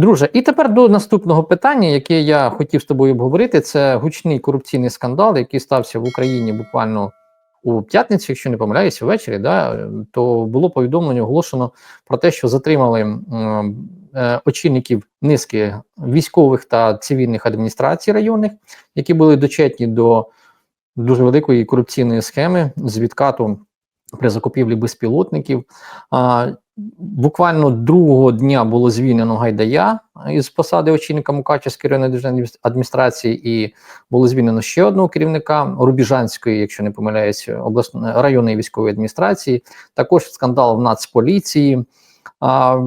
Друже, і тепер до наступного питання, яке я хотів з тобою обговорити, це гучний корупційний скандал, який стався в Україні буквально у п'ятницю, якщо не помиляюся, ввечері. Да, то було повідомлення оголошено про те, що затримали е, очільників низки військових та цивільних адміністрацій районних, які були дочетні до дуже великої корупційної схеми з відкату при закупівлі безпілотників. А, Буквально другого дня було звільнено Гайдая із посади очільника Мукачевської районної державної адміністрації, і було звільнено ще одного керівника Рубіжанської, якщо не помиляюсь, обласної районної військової адміністрації. Також скандал в Нацполіції. А,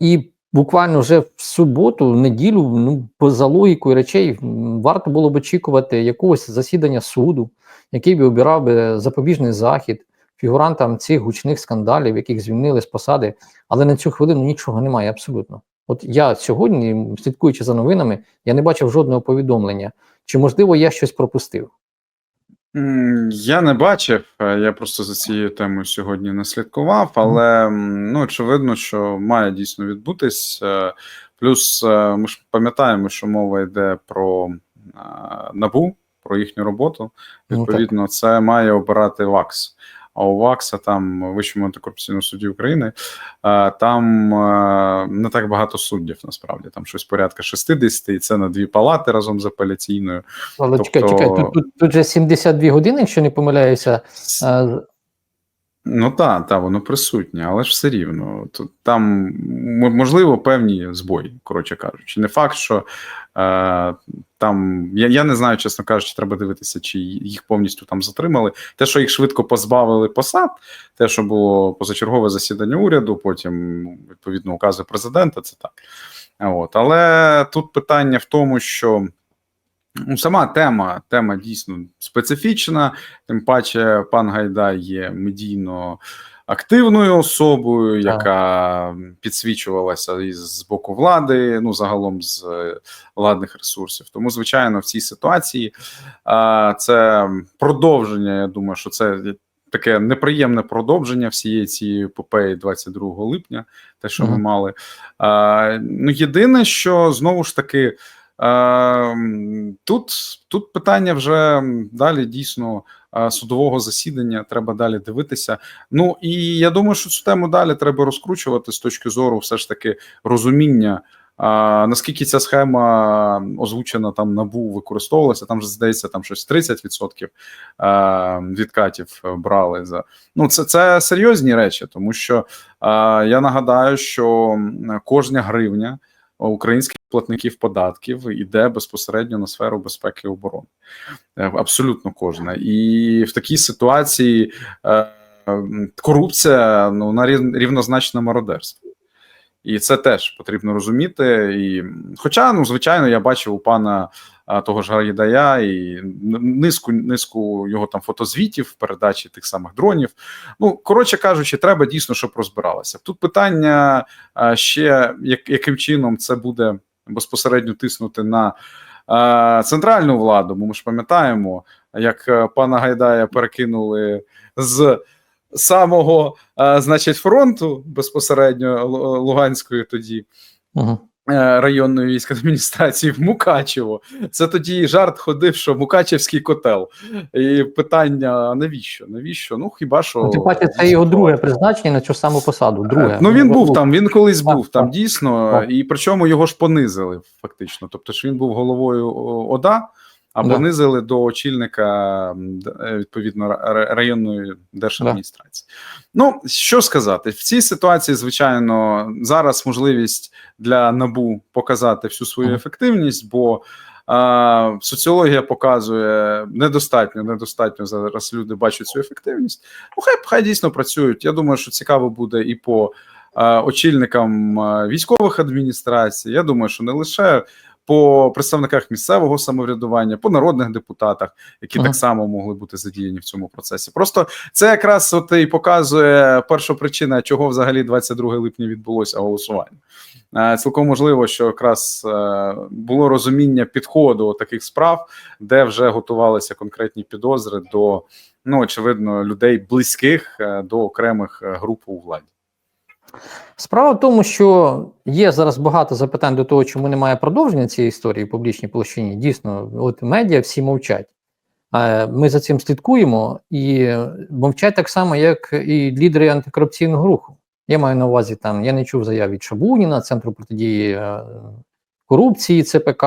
і буквально вже в суботу, в неділю, ну поза логікою речей, варто було б очікувати якогось засідання суду, який би обирав би запобіжний захід фігурантам цих гучних скандалів, яких звільнили з посади, але на цю хвилину нічого немає абсолютно. От я сьогодні, слідкуючи за новинами, я не бачив жодного повідомлення. Чи можливо я щось пропустив? Я не бачив, е, я просто за цією темою сьогодні не слідкував, але ну, очевидно, що має дійсно відбутись. Е, Плюс е, ми ж пам'ятаємо, що мова йде про набу, про їхню роботу. Ну. Відповідно, це має обирати ВАКС. А у ВАКСа там Вищому антикорупційному суді України е, там е, не так багато суддів. Насправді там щось порядка 60, і це на дві палати разом з апеляційною. Але чекай, Тобто- чекай, тут, тут, тут же 72 години, якщо не помиляюся. Е, Ну так, та, воно присутнє, але ж все рівно. Тут там можливо певні збої, коротше кажучи. Не факт, що е, там я, я не знаю, чесно кажучи, треба дивитися, чи їх повністю там затримали. Те, що їх швидко позбавили посад, те, що було позачергове засідання уряду, потім відповідно укази президента, це так. От. Але тут питання в тому, що. Ну, сама тема, тема дійсно специфічна. Тим паче, пан Гайдай є медійно активною особою, яка підсвічувалася із з боку влади, ну загалом з е, владних ресурсів. Тому, звичайно, в цій ситуації а, це продовження. Я думаю, що це таке неприємне продовження всієї цієї епопеї 22 липня, те, що ми мали. А, ну, єдине, що знову ж таки. Тут, тут питання вже далі дійсно судового засідання. Треба далі дивитися. Ну і я думаю, що цю тему далі треба розкручувати з точки зору, все ж таки, розуміння. А, наскільки ця схема озвучена там набу використовувалася? Там же здається, там щось 30% е, відкатів е, брали за ну це, це серйозні речі, тому що е, я нагадаю, що кожна гривня українських платників податків іде безпосередньо на сферу безпеки і оборони. Е, Абсолютно кожна. І в такій ситуації е, корупція ну, вона рівнозначне мародерству. І це теж потрібно розуміти. І, хоча, ну, звичайно, я бачив у пана а, того ж Гайдая і низку, низку його там фотозвітів, передачі тих самих дронів. Ну, коротше кажучи, треба дійсно, щоб розбиралося. Тут питання а, ще, як, яким чином це буде безпосередньо тиснути на а, центральну владу, бо ми ж пам'ятаємо, як е, пана Гайдая перекинули з самого, значить, фронту безпосередньо Лу- Луганської тоді. Угу. е, Районної військ адміністрації в Мукачево. Це тоді жарт ходив, що Мукачевський котел. І питання: навіщо? Навіщо? Ну хіба що Тим паче, це його друге призначення на цю саму посаду. Друге. Ну він був там, він колись був там дійсно, і причому його ж понизили фактично. Тобто ж він був головою ОДА, а Да. понизили до очільника е, відповідно ра- ра- районної держадміністрації. Ну що сказати, в цій ситуації, звичайно, зараз можливість для набу показати всю свою ефективність, бо. А, соціологія показує недостатньо, недостатньо зараз люди бачать цю ефективність. Ну, хай хай дійсно працюють. Я думаю, що цікаво буде і по очільникам військових адміністрацій. Я думаю, що не лише по представниках місцевого самоврядування, по народних депутатах, які Ага. так само могли бути задіяні в цьому процесі. Просто це якраз от і показує перша причина, чого взагалі 22 липня відбулося голосування. Е, Цілком можливо, що якраз е, було розуміння підходу таких справ, де вже готувалися конкретні підозри до ну очевидно людей близьких е, до окремих груп у владі. Справа в тому, що є зараз багато запитань до того, чому немає продовження цієї історії в публічній площині. Дійсно, от медіа всі мовчать. Е, Ми за цим слідкуємо і мовчать так само, як і лідери антикорупційного руху. Я маю на увазі там, я не чув заяв від Шабуніна, Центру протидії е, корупції, ЦПК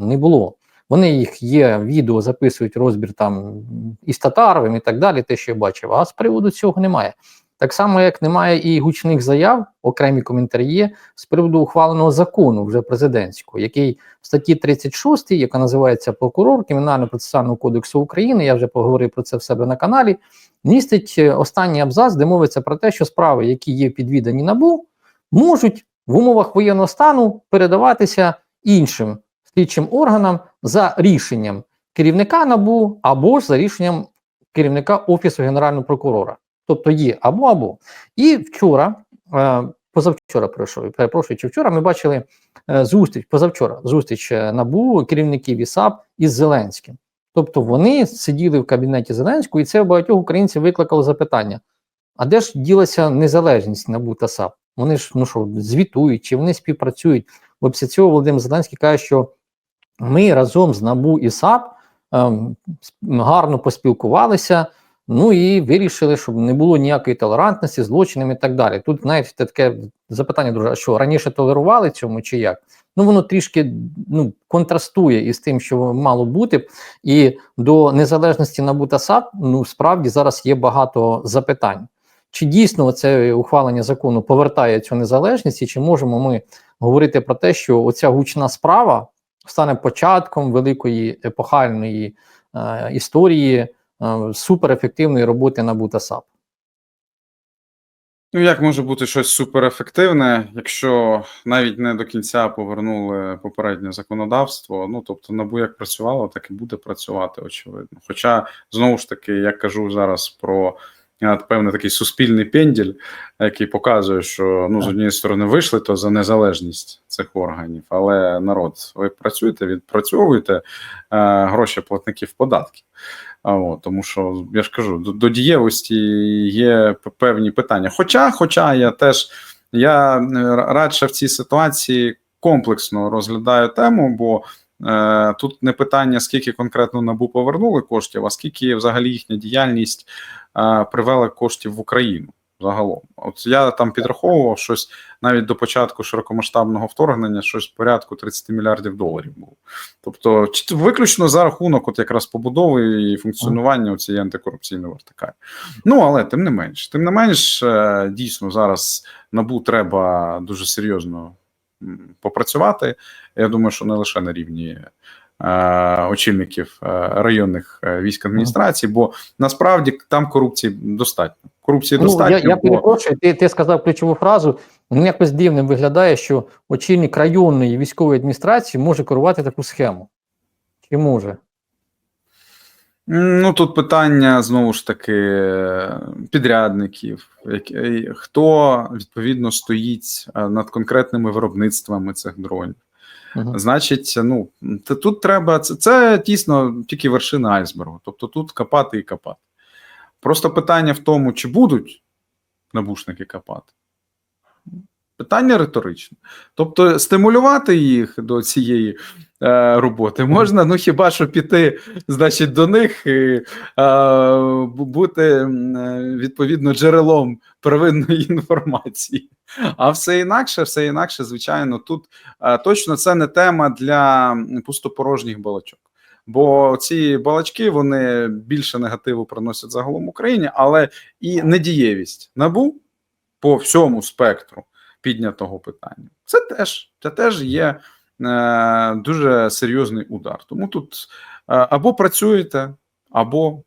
не було. Вони їх є, відео записують розбір там із Татаровим і так далі, те, що я бачив. А з приводу цього немає. Так само, як немає і гучних заяв, окремі коментарі є з приводу ухваленого закону вже президентського, який в статті 36, яка називається Прокурор Кримінально-процесуального кодексу України, я вже поговорив про це в себе на каналі, містить е, останній абзац, де мовиться про те, що справи, які є підвідані набу, можуть в умовах воєнного стану передаватися іншим слідчим органам за рішенням керівника набу або ж за рішенням керівника Офісу Генерального прокурора. Тобто є або або. І вчора, е, позавчора пройшов, перепрошую, чи вчора ми бачили е, зустріч, позавчора зустріч е, набу керівників ІСАП із Зеленським. Тобто вони сиділи в кабінеті Зеленського, і це багатьох українців викликало запитання: а де ж ділася незалежність НАБУ та САП? Вони ж ну що, звітують, чи вони співпрацюють? Бо після цього Володимир Зеленський каже, що ми разом з НАБУ і САП ем, гарно поспілкувалися. Ну і вирішили, щоб не було ніякої толерантності, злочинів і так далі. Тут, знаєте, таке запитання, друже, а що раніше толерували цьому чи як? Ну воно трішки ну, контрастує із тим, що мало бути. І до незалежності НАБУ та САП, ну справді зараз є багато запитань. Чи дійсно це ухвалення закону повертає цю незалежність, і чи можемо ми говорити про те, що оця гучна справа стане початком великої епохальної е, історії суперефективної роботи на та Ну, як може бути щось суперефективне, якщо навіть не до кінця повернули попереднє законодавство? Ну тобто, набу як працювало, так і буде працювати, очевидно. Хоча знову ж таки, я кажу зараз про е, певний такий суспільний пенділь, який показує, що ну з однієї сторони вийшли то за незалежність цих органів, але народ, ви працюєте, відпрацьовуєте е, гроші платників податків. А, от, тому що я ж кажу, до, до дієвості є певні питання. Хоча, хоча я теж я е, радше в цій ситуації комплексно розглядаю тему, бо е, тут не питання, скільки конкретно набу повернули коштів, а скільки взагалі їхня діяльність привела коштів в Україну. Загалом, от я там підраховував щось навіть до початку широкомасштабного вторгнення, щось порядку 30 мільярдів доларів було. Тобто, виключно за рахунок, от якраз побудови і функціонування цієї антикорупційної вертикалі. Ну але тим не менш, тим не менш, е, дійсно зараз набу треба дуже серйозно попрацювати. Я думаю, що не лише на рівні. Е, Очільників е, районних е, військ адміністрацій, бо насправді там корупції достатньо. Корупції Ну, достатньо. я, я бо... перепрошую, ти, ти сказав ключову фразу. Ну, якось дивним виглядає, що очільник районної військової адміністрації може керувати таку схему. Чи може? Ну, тут питання знову ж таки підрядників, хто відповідно стоїть над конкретними виробництвами цих дронів. Значить, ну тут треба це, це дійсно тільки вершина айсбергу. Тобто тут копати і копати. Просто питання в тому, чи будуть набушники копати. Питання риторичне. Тобто, стимулювати їх до цієї роботи можна, ну хіба що піти, значить, до них і е, бути е, відповідно джерелом первинної інформації. А все інакше, все інакше, звичайно, тут е, точно це не тема для пустопорожніх балачок. Бо ці балачки вони більше негативу приносять загалом Україні, але і недієвість набу по всьому спектру піднятого питання. Це теж це теж є е, дуже серйозний удар. Тому тут е, або працюєте, або.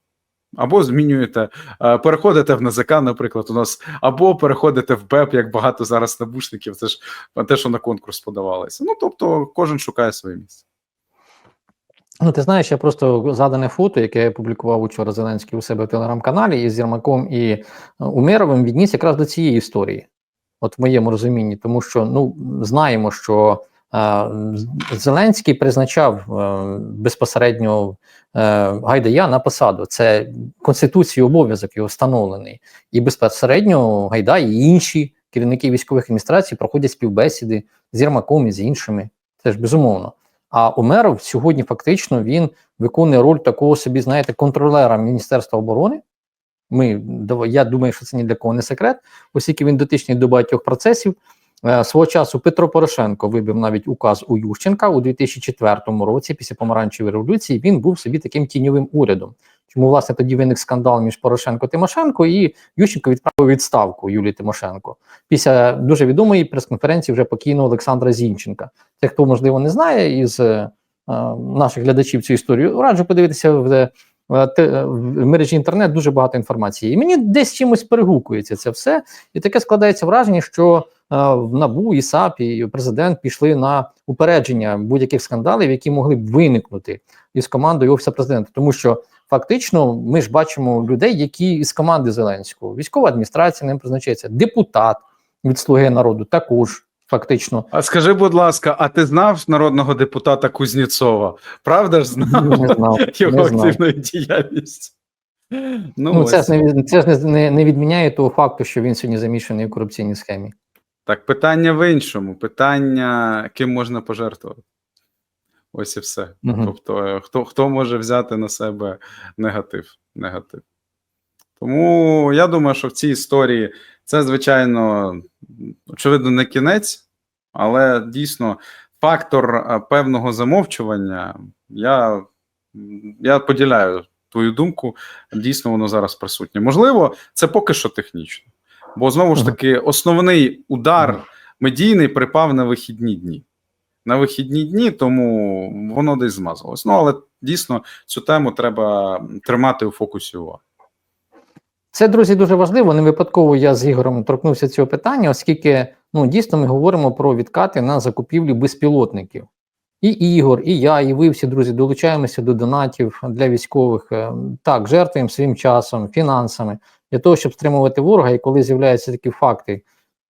Або змінюєте, е, переходите в НАЗК, наприклад, у нас, або переходите в БЕП, як багато зараз набушників, це ж те, що на конкурс подавалося. Ну тобто, кожен шукає своє місце. Ну, ти знаєш, я просто задане фото, яке я публікував учора Зеленський у себе в телеграм-каналі із Єрмаком і е, Умеровим, відніс якраз до цієї історії, от в моєму розумінні, тому що ну знаємо, що е, Зеленський призначав е, безпосередньо е, Гайдая на посаду. Це конституції обов'язок його встановлений, і безпосередньо Гайдай і інші керівники військових адміністрацій проходять співбесіди з Єрмаком і з іншими. Це ж безумовно. А Умеров сьогодні фактично він виконує роль такого собі, знаєте, контролера Міністерства оборони. Ми, я думаю, що це ні для кого не секрет, оскільки він дотичний до багатьох процесів. Е, Свого часу Петро Порошенко вибив навіть указ у Ющенка у 2004 році, після помаранчевої революції, він був собі таким тіньовим урядом. Чому власне тоді виник скандал між Порошенко Тимошенко, і Ющенко відправив відставку Юлії Тимошенко після дуже відомої прес-конференції вже покійного Олександра Зінченка. Це хто можливо не знає із е, наших глядачів цю історію. Раджу подивитися в, е, те- в мережі інтернет дуже багато інформації. І мені десь чимось перегукується це все. І таке складається враження, що е, в НАБУ, і САП, і президент пішли на упередження будь-яких скандалів, які могли б виникнути із командою офісу президента, тому що. Фактично, ми ж бачимо людей, які із команди Зеленського, військова адміністрація ним призначається, депутат від Слуги народу також фактично. А скажи, будь ласка, а ти знав народного депутата Кузнєцова? Правда ж знав Не знав, його не знав. активну діяльність? Ну, Ну, це ж не це ж не, не, відміняє того факту, що він сьогодні замішаний у корупційній схемі. Так, питання в іншому. Питання, ким можна пожертвувати. Ось і все. Мгм. Тобто, е, хто, хто може взяти на себе негатив? негатив. Тому я думаю, що в цій історії це, звичайно, очевидно, не кінець, але дійсно фактор е, певного замовчування. Я, я поділяю твою думку. Дійсно, воно зараз присутнє. Можливо, це поки що технічно. Бо знову ж таки, основний удар медійний припав на вихідні дні. На вихідні дні, тому воно десь змазалось. Ну, але дійсно цю тему треба тримати у фокусі уваги. Це, друзі, дуже важливо. Не випадково я з Ігорем торкнувся цього питання, оскільки ну, дійсно ми говоримо про відкати на закупівлю безпілотників. І Ігор, і я, і ви всі друзі долучаємося до донатів для військових. Е, Так, жертвуємо своїм часом, фінансами для того, щоб стримувати ворога. І коли з'являються такі факти,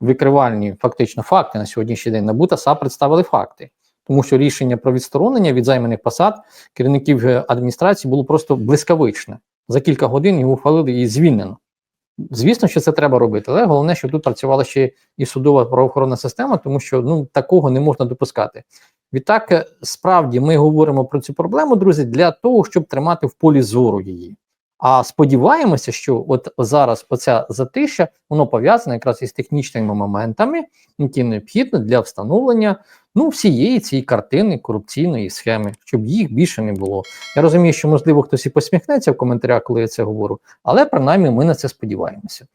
викривальні, фактично факти на сьогоднішній день, НАБУ та САП представили факти. Тому що рішення про відсторонення від займаних посад керівників е, адміністрації було просто блискавичне. За кілька годин його ухвалили і звільнено. Звісно, що це треба робити, але головне, щоб тут працювала ще і судова правоохоронна система, тому що ну такого не можна допускати. Відтак, е, справді, ми говоримо про цю проблему, друзі, для того, щоб тримати в полі зору її. А сподіваємося, що от зараз оця затища воно пов'язане якраз із технічними моментами, які необхідні для встановлення ну всієї цієї картини корупційної схеми, щоб їх більше не було. Я розумію, що можливо хтось і посміхнеться в коментарях, коли я це говорю, але принаймні ми на це сподіваємося.